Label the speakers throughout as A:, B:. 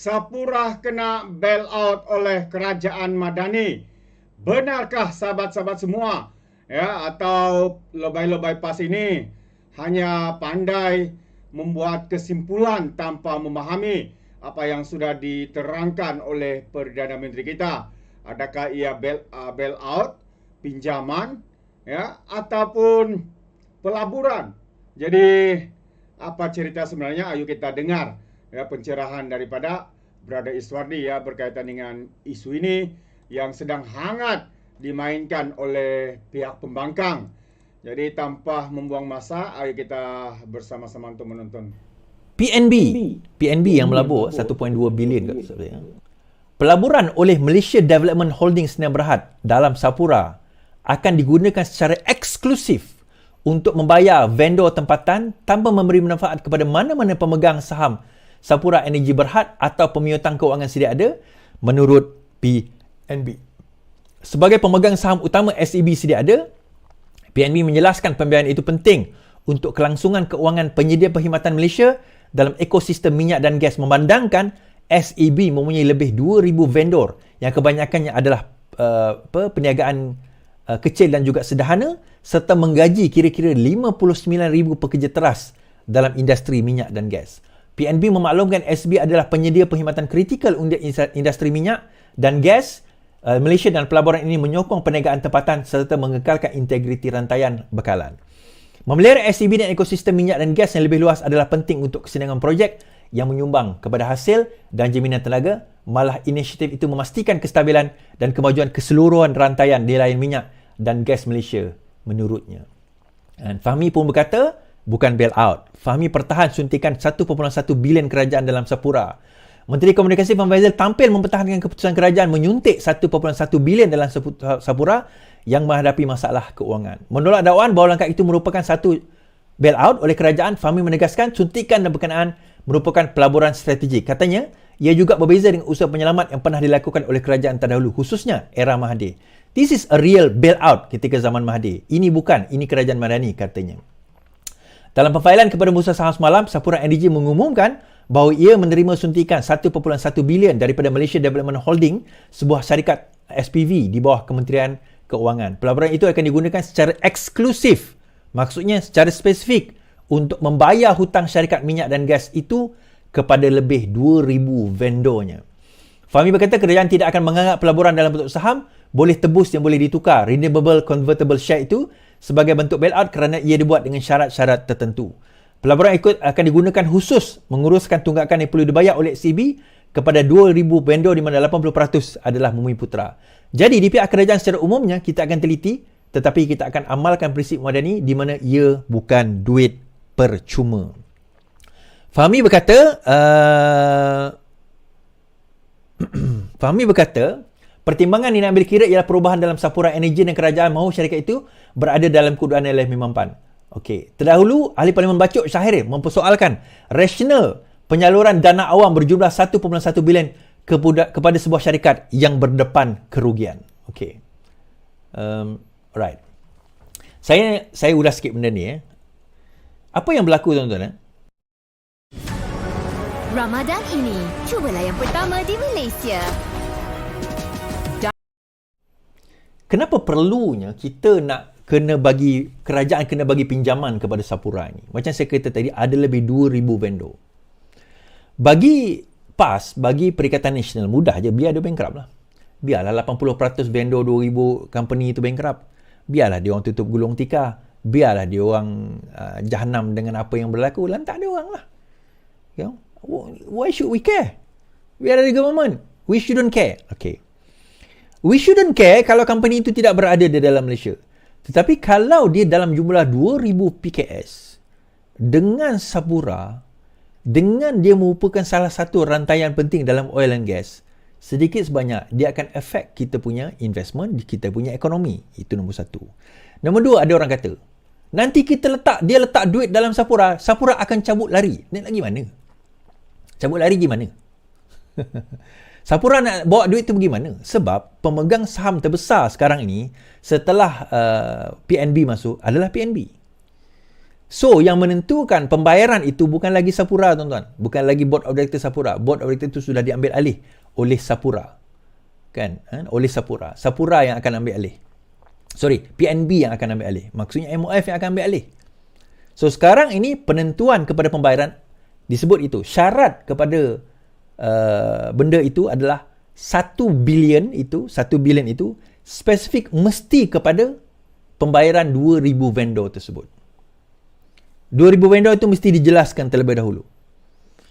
A: Sapura kena bail out oleh kerajaan Madani. Benarkah sahabat-sahabat semua? Ya, atau lebay-lebay pas ini hanya pandai membuat kesimpulan tanpa memahami apa yang sudah diterangkan oleh Perdana Menteri kita. Adakah ia bail, uh, bail out, pinjaman, ya, ataupun pelaburan. Jadi apa cerita sebenarnya? Ayo kita dengar ya pencerahan daripada Brother Iswardi ya berkaitan dengan isu ini yang sedang hangat dimainkan oleh pihak pembangkang. Jadi tanpa membuang masa, ayo kita bersama-sama untuk menonton.
B: PNB. PNB yang melabur 1.2 bilion kat sebenarnya. Pelaburan oleh Malaysia Development Holding Sdn Berhad dalam Sapura akan digunakan secara eksklusif untuk membayar vendor tempatan tanpa memberi manfaat kepada mana-mana pemegang saham Sapura Energy Berhad atau pemiutang kewangan sedia ada menurut PNB. Sebagai pemegang saham utama SEB sedia ada, PNB menjelaskan pembiayaan itu penting untuk kelangsungan keuangan penyedia perkhidmatan Malaysia dalam ekosistem minyak dan gas memandangkan SEB mempunyai lebih 2,000 vendor yang kebanyakannya adalah uh, perniagaan uh, kecil dan juga sederhana serta menggaji kira-kira 59,000 pekerja teras dalam industri minyak dan gas. PNB memaklumkan SEB adalah penyedia perkhidmatan kritikal untuk industri minyak dan gas Uh, Malaysia dan pelaburan ini menyokong perniagaan tempatan serta mengekalkan integriti rantaian bekalan. Memelihara SEB dan ekosistem minyak dan gas yang lebih luas adalah penting untuk kesenangan projek yang menyumbang kepada hasil dan jaminan tenaga. Malah inisiatif itu memastikan kestabilan dan kemajuan keseluruhan rantaian di lain minyak dan gas Malaysia menurutnya. Dan Fahmi pun berkata, bukan bail out. Fahmi pertahan suntikan 1.1 bilion kerajaan dalam Sapura Menteri Komunikasi Van Faisal tampil mempertahankan keputusan kerajaan menyuntik 1.1 bilion dalam Sapura yang menghadapi masalah keuangan. Menolak dakwaan bahawa langkah itu merupakan satu bailout oleh kerajaan, Fahmi menegaskan suntikan dan berkenaan merupakan pelaburan strategik. Katanya, ia juga berbeza dengan usaha penyelamat yang pernah dilakukan oleh kerajaan terdahulu, khususnya era Mahathir. This is a real bailout ketika zaman Mahathir. Ini bukan, ini kerajaan Madani, katanya. Dalam pemfailan kepada Musa Saham semalam, Sapura Energy mengumumkan bahawa ia menerima suntikan 1.1 bilion daripada Malaysia Development Holding, sebuah syarikat SPV di bawah Kementerian Keuangan. Pelaburan itu akan digunakan secara eksklusif, maksudnya secara spesifik untuk membayar hutang syarikat minyak dan gas itu kepada lebih 2,000 vendornya. Fahmi berkata kerajaan tidak akan menganggap pelaburan dalam bentuk saham boleh tebus yang boleh ditukar renewable convertible share itu sebagai bentuk bailout kerana ia dibuat dengan syarat-syarat tertentu. Pelaburan ikut akan digunakan khusus menguruskan tunggakan yang perlu dibayar oleh CB kepada 2,000 vendor di mana 80% adalah Mumi Putra. Jadi di pihak kerajaan secara umumnya kita akan teliti tetapi kita akan amalkan prinsip madani di mana ia bukan duit percuma. Fahmi berkata, uh, Fahmi berkata, pertimbangan ini ambil kira ialah perubahan dalam sapuran energi dan kerajaan mahu syarikat itu berada dalam kedudukan LF Memampan. Okey, terdahulu ahli parlimen Bacok Syahrir mempersoalkan rasional penyaluran dana awam berjumlah 1.1 bilion kepada, kepada sebuah syarikat yang berdepan kerugian. Okey. Um, right. Saya saya ulas sikit benda ni eh. Apa yang berlaku tuan-tuan eh?
C: Ramadan ini, cubalah yang pertama di Malaysia.
B: Kenapa perlunya kita nak kena bagi kerajaan kena bagi pinjaman kepada Sapura ini. Macam saya kata tadi ada lebih 2000 vendor. Bagi PAS, bagi Perikatan Nasional mudah je biar dia bankrupt lah. Biarlah 80% vendor 2000 company itu bankrupt. Biarlah dia orang tutup gulung tika. Biarlah dia orang uh, jahanam dengan apa yang berlaku. Lantak dia orang lah. You know? Why should we care? We are the government. We shouldn't care. Okay. We shouldn't care kalau company itu tidak berada di dalam Malaysia. Tetapi kalau dia dalam jumlah 2000 PKS dengan Sabura dengan dia merupakan salah satu rantaian penting dalam oil and gas sedikit sebanyak dia akan efek kita punya investment kita punya ekonomi itu nombor satu nombor dua ada orang kata nanti kita letak dia letak duit dalam Sapura Sapura akan cabut lari ni lagi mana cabut lari gimana Sapura nak bawa duit tu bagaimana? Sebab pemegang saham terbesar sekarang ini setelah uh, PNB masuk adalah PNB. So, yang menentukan pembayaran itu bukan lagi Sapura, tuan-tuan. Bukan lagi Board of Director Sapura. Board of Director itu sudah diambil alih oleh Sapura. Kan? Ha? Oleh Sapura. Sapura yang akan ambil alih. Sorry, PNB yang akan ambil alih. Maksudnya MOF yang akan ambil alih. So, sekarang ini penentuan kepada pembayaran disebut itu. Syarat kepada uh, benda itu adalah 1 bilion itu, 1 bilion itu spesifik mesti kepada pembayaran 2000 vendor tersebut. 2000 vendor itu mesti dijelaskan terlebih dahulu.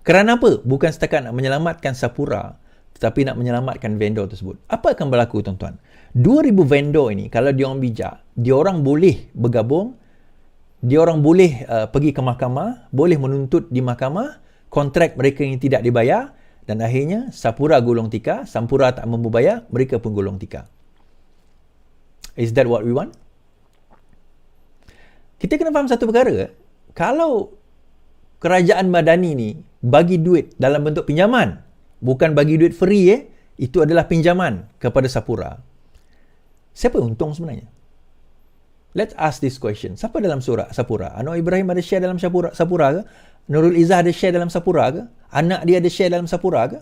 B: Kerana apa? Bukan setakat nak menyelamatkan Sapura, tetapi nak menyelamatkan vendor tersebut. Apa akan berlaku tuan-tuan? 2000 vendor ini kalau dia orang bijak, dia orang boleh bergabung, dia orang boleh uh, pergi ke mahkamah, boleh menuntut di mahkamah kontrak mereka yang tidak dibayar dan akhirnya Sapura gulung tika, Sampura tak mampu bayar, mereka pun gulung tika. Is that what we want? Kita kena faham satu perkara kalau kerajaan Madani ni bagi duit dalam bentuk pinjaman, bukan bagi duit free eh, itu adalah pinjaman kepada Sapura. Siapa untung sebenarnya? Let's ask this question. Siapa dalam surah Sapura? Anwar Ibrahim ada share dalam Sapura, Sapura ke? Nurul Izzah ada share dalam Sapura ke? Anak dia ada share dalam Sapura ke?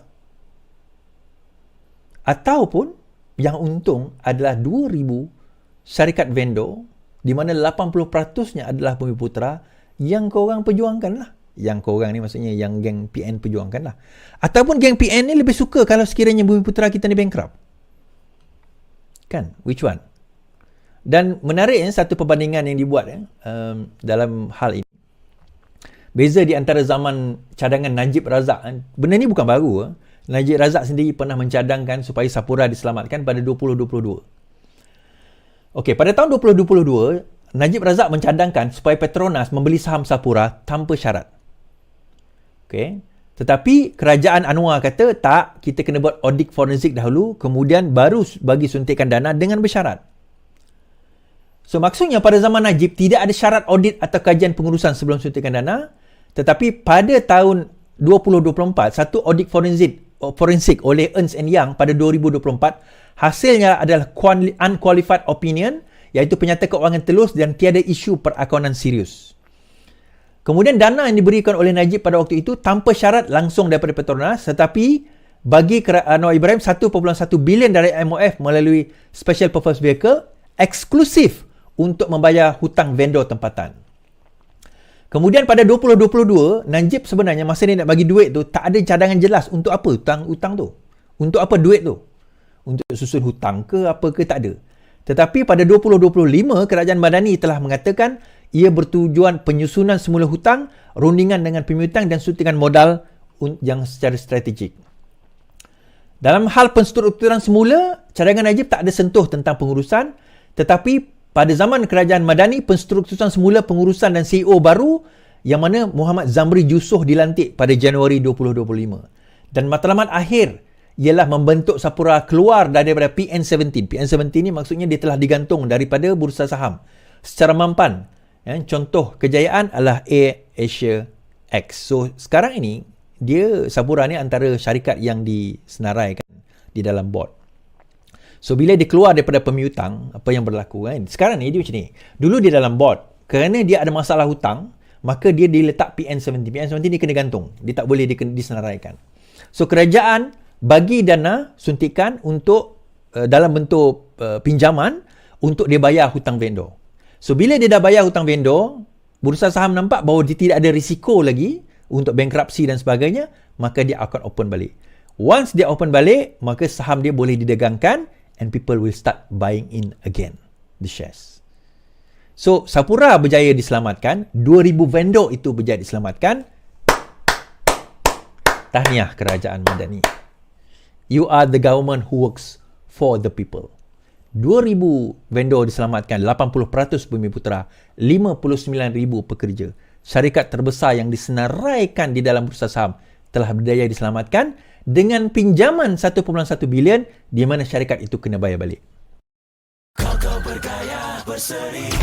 B: Ataupun yang untung adalah 2000 syarikat vendor di mana 80%-nya adalah Bumi Putra yang korang perjuangkan lah. Yang korang ni maksudnya yang geng PN perjuangkan lah. Ataupun geng PN ni lebih suka kalau sekiranya Bumi Putra kita ni bankrupt. Kan? Which one? Dan menarik eh, satu perbandingan yang dibuat eh, um, dalam hal ini. Beza di antara zaman cadangan Najib Razak. Eh. Benda ni bukan baru. Eh. Najib Razak sendiri pernah mencadangkan supaya Sapura diselamatkan pada 2022. Okey, pada tahun 2022, Najib Razak mencadangkan supaya Petronas membeli saham Sapura tanpa syarat. Okay. Tetapi kerajaan Anwar kata tak, kita kena buat audit forensik dahulu, kemudian baru bagi suntikan dana dengan bersyarat. So maksudnya pada zaman Najib tidak ada syarat audit atau kajian pengurusan sebelum suntikan dana, tetapi pada tahun 2024 satu audit forensik forensik oleh Ernst Young pada 2024 hasilnya adalah unqualified opinion iaitu penyata keuangan telus dan tiada isu perakunan serius. Kemudian dana yang diberikan oleh Najib pada waktu itu tanpa syarat langsung daripada Petronas tetapi bagi Anwar Ibrahim 1.1 bilion dari MOF melalui Special Purpose Vehicle eksklusif untuk membayar hutang vendor tempatan. Kemudian pada 2022, Najib sebenarnya masa dia nak bagi duit tu tak ada cadangan jelas untuk apa hutang hutang tu. Untuk apa duit tu? Untuk susun hutang ke apa ke tak ada. Tetapi pada 2025, Kerajaan Madani telah mengatakan ia bertujuan penyusunan semula hutang, rundingan dengan pemiutang dan suntikan modal yang secara strategik. Dalam hal penstrukturan semula, cadangan Najib tak ada sentuh tentang pengurusan, tetapi pada zaman Kerajaan Madani, penstrukturan semula pengurusan dan CEO baru yang mana Muhammad Zamri Yusof dilantik pada Januari 2025. Dan matlamat akhir ialah membentuk Sapura keluar daripada PN17. PN17 ni maksudnya dia telah digantung daripada bursa saham secara mampan. Ya, contoh kejayaan adalah A Asia X. So sekarang ini dia Sapura ni antara syarikat yang disenaraikan di dalam board. So bila dia keluar daripada pemiutang, apa yang berlaku kan? Sekarang ni dia macam ni. Dulu dia dalam board, kerana dia ada masalah hutang, maka dia diletak PN17. PN17 dia kena gantung. Dia tak boleh disenaraikan. So kerajaan bagi dana suntikan untuk uh, dalam bentuk uh, pinjaman untuk dia bayar hutang vendor. So bila dia dah bayar hutang vendor, bursa saham nampak bahawa dia tidak ada risiko lagi untuk bankruptcy dan sebagainya, maka dia akan open balik. Once dia open balik, maka saham dia boleh didagangkan and people will start buying in again the shares. So Sapura berjaya diselamatkan, 2000 vendor itu berjaya diselamatkan. Tahniah kerajaan Madani. You are the government who works for the people. 2,000 vendor diselamatkan, 80% Bumi Putra, 59,000 pekerja. Syarikat terbesar yang disenaraikan di dalam bursa saham telah berdaya diselamatkan dengan pinjaman 1.1 bilion di mana syarikat itu kena bayar balik. Kakak bergaya berseri.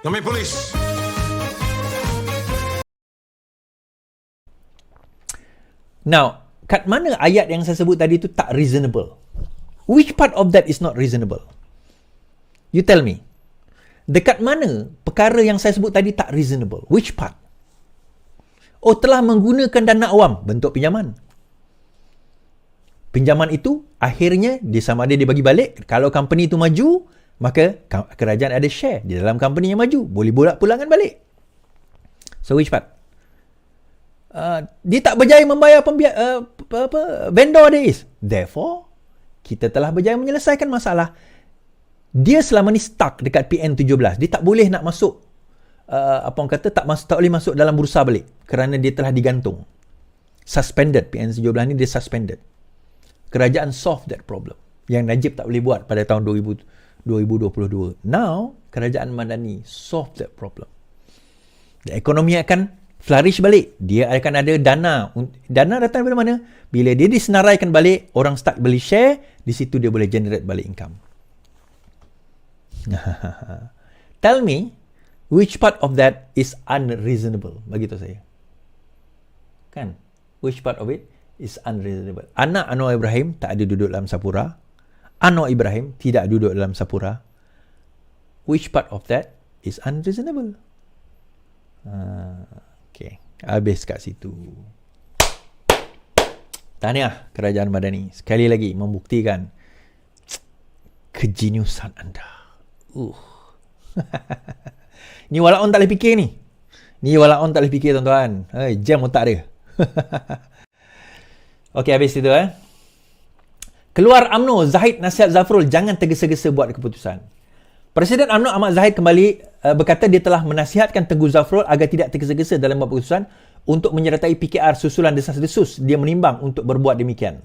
B: Kami polis. Now, kat mana ayat yang saya sebut tadi tu tak reasonable? Which part of that is not reasonable? You tell me. dekat mana perkara yang saya sebut tadi tak reasonable? Which part? Oh, telah menggunakan dana awam bentuk pinjaman. Pinjaman itu akhirnya dia sama ada dia bagi balik. Kalau company itu maju, maka kerajaan ada share di dalam company yang maju. Boleh bolak pulangan balik. So which part? Uh, dia tak berjaya membayar pembiak, uh, apa, apa, vendor dia is. Therefore, kita telah berjaya menyelesaikan masalah. Dia selama ni stuck dekat PN17. Dia tak boleh nak masuk, uh, apa orang kata, tak, masuk, tak boleh masuk dalam bursa balik. Kerana dia telah digantung. Suspended. PN17 ni dia suspended. Kerajaan solve that problem. Yang Najib tak boleh buat pada tahun 2000, 2022. Now, kerajaan Madani solve that problem. The ekonomi akan flourish balik. Dia akan ada dana. Dana datang dari mana? Bila dia disenaraikan balik, orang start beli share, di situ dia boleh generate balik income. Tell me, which part of that is unreasonable? Bagi tahu saya. Kan? Which part of it is unreasonable? Anak Anwar Ibrahim tak ada duduk dalam Sapura. Anwar Ibrahim tidak duduk dalam Sapura. Which part of that is unreasonable? Uh, Okay. Habis kat situ. Tahniah kerajaan Madani. Sekali lagi membuktikan kejeniusan anda. Uh. ni walaupun tak boleh fikir ni. Ni walaupun tak boleh fikir tuan-tuan. Hey, jam otak dia. Okey habis itu eh. Keluar UMNO Zahid nasihat Zafrul jangan tergesa-gesa buat keputusan. Presiden UMNO Ahmad Zahid kembali uh, berkata dia telah menasihatkan Tengku Zafrul agar tidak tergesa-gesa dalam membuat keputusan untuk menyertai PKR susulan desas-desus dia menimbang untuk berbuat demikian.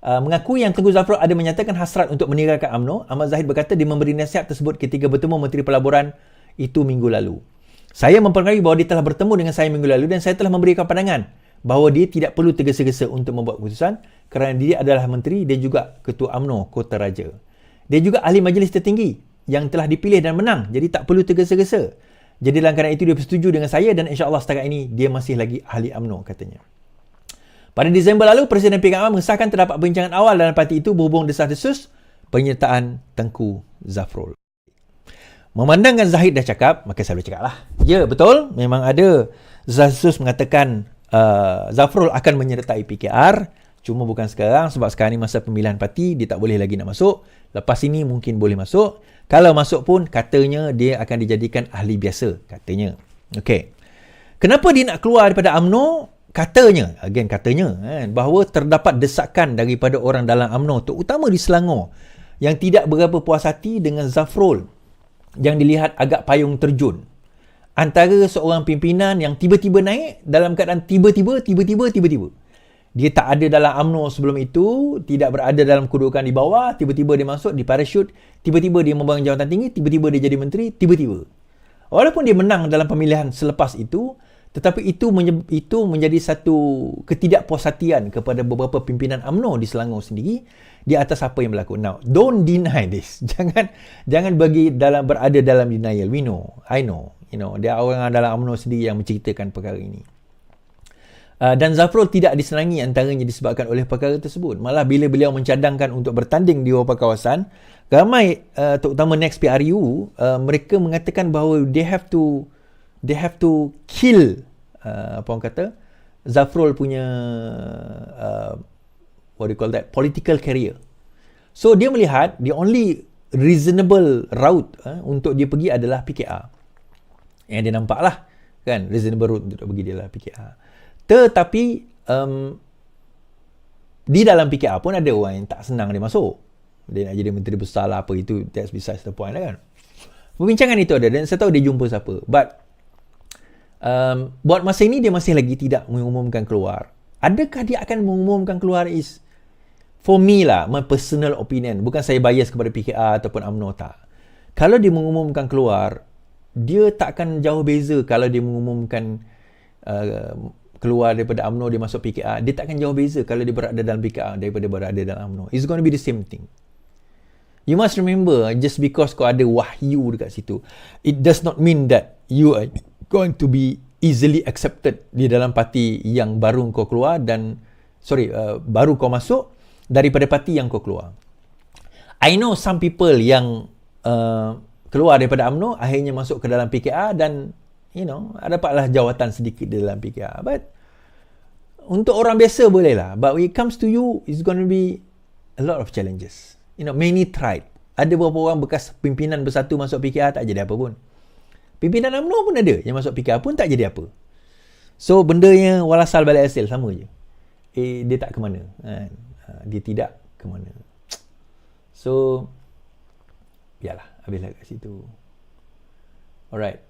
B: Uh, mengakui yang Tengku Zafrul ada menyatakan hasrat untuk meninggalkan UMNO, Ahmad Zahid berkata dia memberi nasihat tersebut ketika bertemu Menteri Pelaburan itu minggu lalu. Saya mempengaruhi bahawa dia telah bertemu dengan saya minggu lalu dan saya telah memberikan pandangan bahawa dia tidak perlu tergesa-gesa untuk membuat keputusan kerana dia adalah menteri dan juga ketua UMNO Kota Raja. Dia juga ahli majlis tertinggi yang telah dipilih dan menang. Jadi tak perlu tergesa-gesa. Jadi dalam keadaan itu dia bersetuju dengan saya dan insya-Allah setakat ini dia masih lagi ahli UMNO katanya. Pada Disember lalu Presiden PKM mengesahkan terdapat perbincangan awal dalam parti itu berhubung desas-desus penyertaan Tengku Zafrul. Memandangkan Zahid dah cakap, maka saya boleh cakap lah. Ya, betul. Memang ada desas-desus mengatakan uh, Zafrul akan menyertai PKR. Cuma bukan sekarang sebab sekarang ni masa pemilihan parti, dia tak boleh lagi nak masuk. Lepas ini mungkin boleh masuk. Kalau masuk pun katanya dia akan dijadikan ahli biasa katanya. Okey. Kenapa dia nak keluar daripada AMNO? Katanya, again katanya, kan, bahawa terdapat desakan daripada orang dalam AMNO, terutama di Selangor, yang tidak berapa puas hati dengan Zafrul yang dilihat agak payung terjun. Antara seorang pimpinan yang tiba-tiba naik dalam keadaan tiba-tiba, tiba-tiba, tiba-tiba dia tak ada dalam UMNO sebelum itu, tidak berada dalam kedudukan di bawah, tiba-tiba dia masuk di parachute, tiba-tiba dia membangun jawatan tinggi, tiba-tiba dia jadi menteri, tiba-tiba. Walaupun dia menang dalam pemilihan selepas itu, tetapi itu itu menjadi satu ketidakpuasatian kepada beberapa pimpinan UMNO di Selangor sendiri di atas apa yang berlaku. Now, don't deny this. Jangan jangan bagi dalam berada dalam denial. We know. I know. You know, dia orang dalam UMNO sendiri yang menceritakan perkara ini. Uh, dan Zafrul tidak disenangi antaranya disebabkan oleh perkara tersebut. Malah bila beliau mencadangkan untuk bertanding di beberapa kawasan, ramai uh, terutama next PRU, uh, mereka mengatakan bahawa they have to they have to kill uh, apa orang kata Zafrul punya uh, what do you call that political career. So dia melihat the only reasonable route uh, untuk dia pergi adalah PKR. Yang dia nampak lah kan reasonable route untuk pergi dia adalah PKR. Tetapi um, di dalam PKR pun ada orang yang tak senang dia masuk. Dia nak jadi menteri besar lah apa itu. That's besides the point lah kan. Perbincangan itu ada dan saya tahu dia jumpa siapa. But um, buat masa ini dia masih lagi tidak mengumumkan keluar. Adakah dia akan mengumumkan keluar is for me lah, my personal opinion. Bukan saya bias kepada PKR ataupun UMNO tak. Kalau dia mengumumkan keluar, dia tak akan jauh beza kalau dia mengumumkan uh, keluar daripada UMNO dia masuk PKR dia takkan jauh beza kalau dia berada dalam PKR daripada berada dalam UMNO it's going to be the same thing you must remember just because kau ada wahyu dekat situ it does not mean that you are going to be easily accepted di dalam parti yang baru kau keluar dan sorry uh, baru kau masuk daripada parti yang kau keluar. I know some people yang uh, keluar daripada UMNO akhirnya masuk ke dalam PKR dan you know dapatlah jawatan sedikit di dalam PKR but untuk orang biasa boleh lah. But when it comes to you it's going to be a lot of challenges. You know many tried. Ada beberapa orang bekas pimpinan bersatu masuk PKR tak jadi apa pun pimpinan UMNO pun ada. Yang masuk PKR pun tak jadi apa. So bendanya walasal balik hasil sama je. Eh dia tak ke mana. Kan? Dia tidak ke mana. So biarlah. Habislah kat situ. Alright